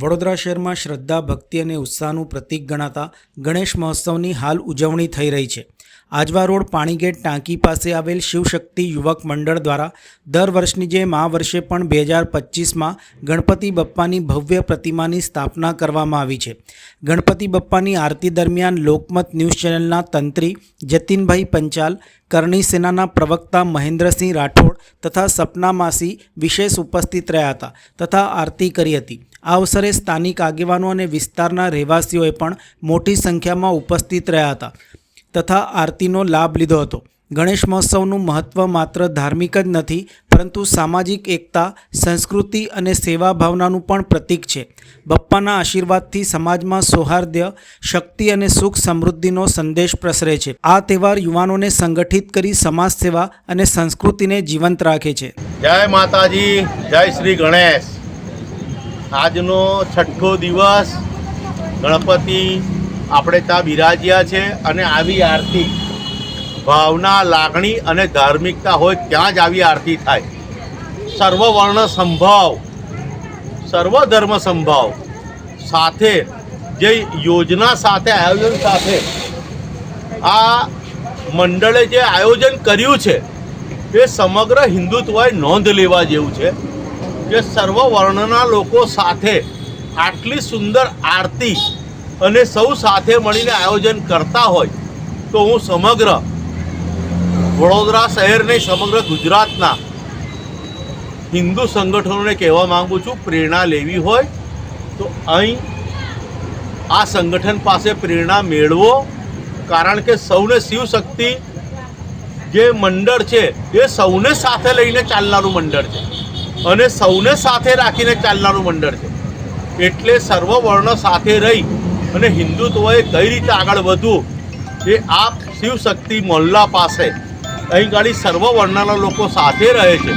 વડોદરા શહેરમાં શ્રદ્ધા, ભક્તિ અને ઉત્સાહનું પ્રતીક ગણાતા ગણેશ મહોત્સવની હાલ ઉજવણી થઈ રહી છે. આજવા રોડ પાણીગેટ ટાંકી પાસે આવેલ શિવશક્તિ યુવક મંડળ દ્વારા દર વર્ષની જેમ આ વર્ષે પણ બે હજાર પચીસમાં ગણપતિ બપ્પાની ભવ્ય પ્રતિમાની સ્થાપના કરવામાં આવી છે. ગણપતિ બપ્પાની આરતી દરમિયાન લોકમત ન્યૂઝ ચેનલના તંત્રી જતીનભાઈ પંચાલ, કરણી સેનાના પ્રવક્તા મહેન્દ્રસિંહ રાઠોડ તથા સપના માસી વિશેષ ઉપસ્થિત રહ્યા હતા તથા આરતી કરી હતી. આ અવસરે સ્થાનિક આગેવાનો અને વિસ્તારના રહેવાસીઓએ પણ મોટી સંખ્યામાં ઉપસ્થિત રહ્યા હતા તથા આરતીનો લાભ લીધો હતો. ગણેશ મહોત્સવનું મહત્ત્વ માત્ર ધાર્મિક જ નથી, પરંતુ સામાજિક એકતા, સંસ્કૃતિ અને સેવા ભાવનાનું પણ પ્રતીક છે. બપ્પાના આશીર્વાદથી સમાજમાં સૌહાર્દ્ય, શક્તિ અને સુખ સમૃદ્ધિનો સંદેશ પ્રસરે છે. આ તહેવાર યુવાનોને સંગઠિત કરી સમાજ સેવા અને સંસ્કૃતિને જીવંત રાખે છે. જય માતાજી, જય શ્રી ગણેશ. આજનો છઠ્ઠો દિવસ ગણપતિ આપણે ત્યાં બિરાજ્યા છે અને આવી આરતી ભાવના, લાગણી અને ધાર્મિકતા હોય ત્યાં જ આવી આરતી થાય. સર્વ વર્ણ સંભાવ સર્વ ધર્મ સંભાવ સાથે, જે યોજના સાથે, આયોજન સાથે આ મંડળે જે આયોજન કર્યું છે, એ સમગ્ર હિન્દુત્વએ નોંધ લેવા જેવું છે. કે સર્વ વર્ણના લોકો સાથે આટલી સુંદર આરતી અને સૌ સાથે મળીને આયોજન કરતા હોય તો હું સમગ્ર વડોદરા શહેરને સમગ્ર ગુજરાતના હિન્દુ સંગઠનોને કહેવા માગું છું, પ્રેરણા લેવી હોય તો અહીં આ સંગઠન પાસે પ્રેરણા મેળવો, કારણ કે સૌને શિવશક્તિ જે મંડળ છે એ સૌને સાથે લઈને ચાલનારું મંડળ છે. અને સૌને સાથે રાખીને ચાલનારું મંડળ છે. એટલે સર્વ વર્ણ સાથે રહી અને હિન્દુત્વએ કઈ રીતે આગળ વધવું એ આ શિવશક્તિ મોહલ્લા પાસે અહીં ગાડી સર્વ વર્ણના લોકો સાથે રહે છે.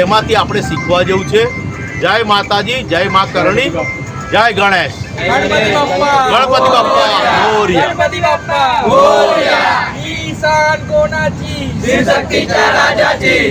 એમાંથી આપણે શીખવા જેવું છે. જય માતાજી જય મા કરણી જય ગણેશ. ગણપતિ બાપ્પા મોરિયા ઈશાન કોનાજી શિવશક્તિના રાજાજી.